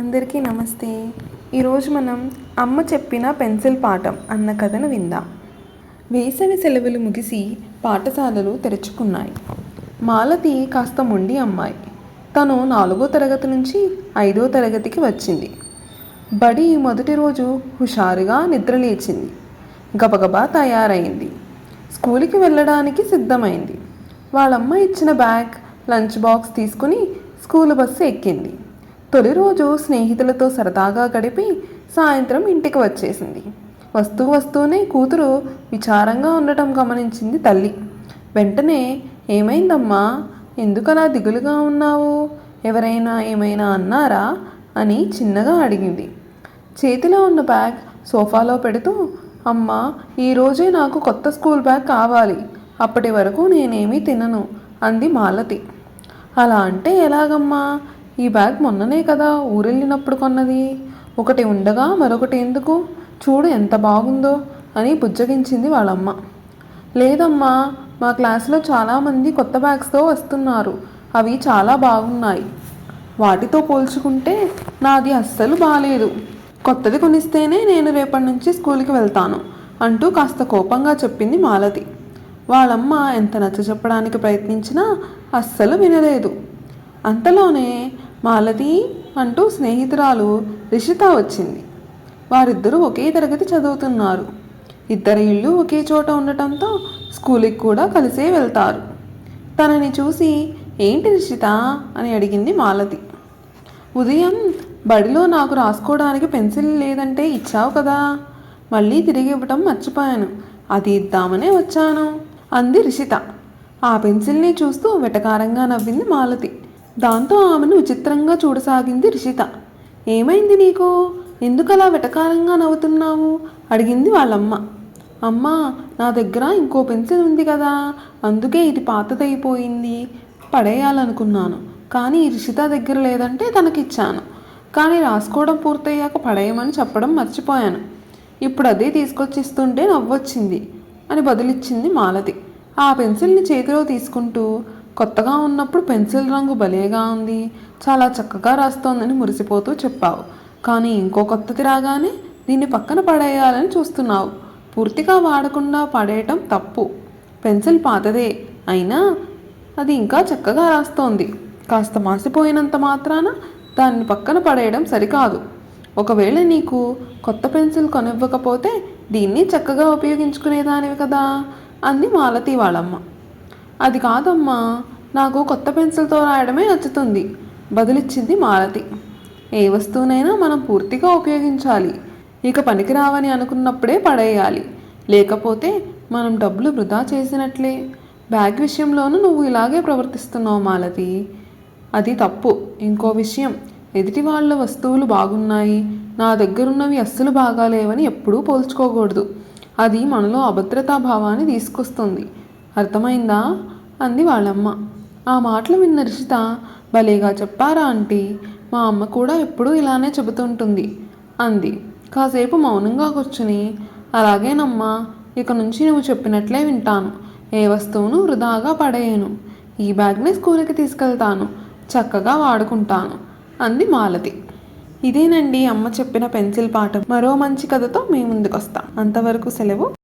అందరికీ నమస్తే. ఈరోజు మనం అమ్మ చెప్పిన పెన్సిల్ పాఠం అన్న కథను విందాం. వేసవి సెలవులు ముగిసి పాఠశాలలు తెరుచుకున్నాయి. మాలతి కాస్త మొండి అమ్మాయి. తను నాలుగో తరగతి నుంచి ఐదో తరగతికి వచ్చింది. బడి మొదటి రోజు హుషారుగా నిద్రలేచింది. గబగబా తయారైంది. స్కూల్కి వెళ్ళడానికి సిద్ధమైంది. వాళ్ళమ్మ ఇచ్చిన బ్యాగ్ లంచ్ బాక్స్ తీసుకుని స్కూల్ బస్సు ఎక్కింది. తొలి రోజు స్నేహితులతో సరదాగా గడిపి సాయంత్రం ఇంటికి వచ్చేసింది. వస్తూ వస్తూనే కూతురు విచారంగా ఉండటం గమనించింది తల్లి. వెంటనే ఏమైందమ్మా? ఎందుకలా దిగులుగా ఉన్నావు? ఎవరైనా ఏమైనా అన్నారా? అని చిన్నగా అడిగింది. చేతిలో ఉన్న బ్యాగ్ సోఫాలో పెడుతూ అమ్మ ఈరోజే నాకు కొత్త స్కూల్ బ్యాగ్ కావాలి. అప్పటి వరకు నేనేమీ తినను అంది మాలతి. అలా అంటే ఎలాగమ్మా? ఈ బ్యాగ్ మొన్ననే కదా ఊరెళ్ళినప్పుడు కొన్నది. ఒకటి ఉండగా మరొకటి ఎందుకు? చూడు ఎంత బాగుందో అని బుజ్జగించింది వాళ్ళమ్మ. లేదమ్మా మా క్లాస్లో చాలామంది కొత్త బ్యాగ్స్తో వస్తున్నారు. అవి చాలా బాగున్నాయి. వాటితో పోల్చుకుంటే నాది అస్సలు బాగాలేదు కొత్తది కొనిస్తేనే నేను రేపటి నుంచి స్కూల్కి వెళ్తాను అంటూ కాస్త కోపంగా చెప్పింది మాలతి. వాళ్ళమ్మ ఎంత నచ్చ చెప్పడానికి ప్రయత్నించినా అస్సలు వినలేదు. అంతలోనే మాలతి అంటూ స్నేహితురాలు రిషిత వచ్చింది. వారిద్దరూ ఒకే తరగతి చదువుతున్నారు. ఇద్దరి ఇళ్ళు ఒకే చోట ఉండటంతో స్కూల్కి కూడా కలిసే వెళ్తారు. తనని చూసి ఏంటి రిషిత? అని అడిగింది మాలతి. ఉదయం బడిలో నాకు రాసుకోవడానికి పెన్సిల్ లేదంటే ఇచ్చావు కదా. మళ్ళీ తిరిగి ఇవ్వటం మర్చిపోయాను. అది ఇద్దామనే వచ్చాను అంది రిషిత. ఆ పెన్సిల్ని చూస్తూ వెటకారంగా నవ్వింది మాలతి. దాంతో ఆమెను విచిత్రంగా చూడసాగింది రిషిత. ఏమైంది నీకు? ఎందుకలా వెటకారంగా నవ్వుతున్నావు? అడిగింది వాళ్ళమ్మ. అమ్మా నా దగ్గర ఇంకో పెన్సిల్ ఉంది కదా అందుకే ఇది పాతదైపోయింది. పడేయాలనుకున్నాను కానీ రిషిత దగ్గర లేదంటే తనకిచ్చాను. కానీ రాసుకోవడం పూర్తయ్యాక పడేయమని చెప్పడం మర్చిపోయాను. ఇప్పుడు అదే తీసుకొచ్చిస్తుంటే నవ్వొచ్చింది అని బదులిచ్చింది మాలతి. ఆ పెన్సిల్ని చేతిలో తీసుకుంటూ కొత్తగా ఉన్నప్పుడు పెన్సిల్ రంగు భలేగా ఉంది. చాలా చక్కగా రాస్తోందని మురిసిపోతూ చెప్పావు. కానీ ఇంకో కొత్తది రాగానే దీన్ని పక్కన పడేయాలని చూస్తున్నావు. పూర్తిగా వాడకుండా పడేయటం తప్పు. పెన్సిల్ పాతదే. అయినా అది ఇంకా చక్కగా రాస్తోంది. కాస్త మాసిపోయినంత మాత్రాన దాన్ని పక్కన పడేయడం సరికాదు. ఒకవేళ నీకు కొత్త పెన్సిల్ కొనివ్వకపోతే దీన్ని చక్కగా ఉపయోగించుకునేదానివి కదా! అంది మాలతి వాళ్ళమ్మ. అది కాదమ్మా నాకు కొత్త పెన్సిల్తో రాయడమే నచ్చుతుంది. బదులిచ్చింది మాలతి. ఏ వస్తువునైనా మనం పూర్తిగా ఉపయోగించాలి. ఇక పనికిరావని అనుకున్నప్పుడే పడేయాలి. లేకపోతే మనం డబ్బులు వృధా చేసినట్లే. బ్యాగ్ విషయంలోనూ నువ్వు ఇలాగే ప్రవర్తిస్తున్నావు మాలతి. అది తప్పు. ఇంకో విషయం. ఎదుటి వాళ్ళ వస్తువులు బాగున్నాయి. నా దగ్గరున్నవి అస్సలు బాగాలేవని ఎప్పుడూ పోల్చుకోకూడదు. అది మనలో అభద్రతా భావాన్ని తీసుకొస్తుంది. అర్థమైందా? అంది వాళ్ళమ్మ. ఆ మాటలు విన్న రిషిత భలేగా చెప్పారా ఆంటీ? మా అమ్మ కూడా ఎప్పుడూ ఇలానే చెబుతుంటుంది అంది. కాసేపు మౌనంగా కూర్చుని అలాగేనమ్మా ఇక నుంచి నువ్వు చెప్పినట్లే వింటాను. ఏ వస్తువును వృధాగా పడేయను. ఈ బ్యాగ్ని స్కూల్కి తీసుకెళ్తాను. చక్కగా వాడుకుంటాను అంది మాలతి. ఇదేనండి అమ్మ చెప్పిన పెన్సిల్ పాఠం. మరో మంచి కథతో మీ ముందుకొస్తాం. అంతవరకు సెలవు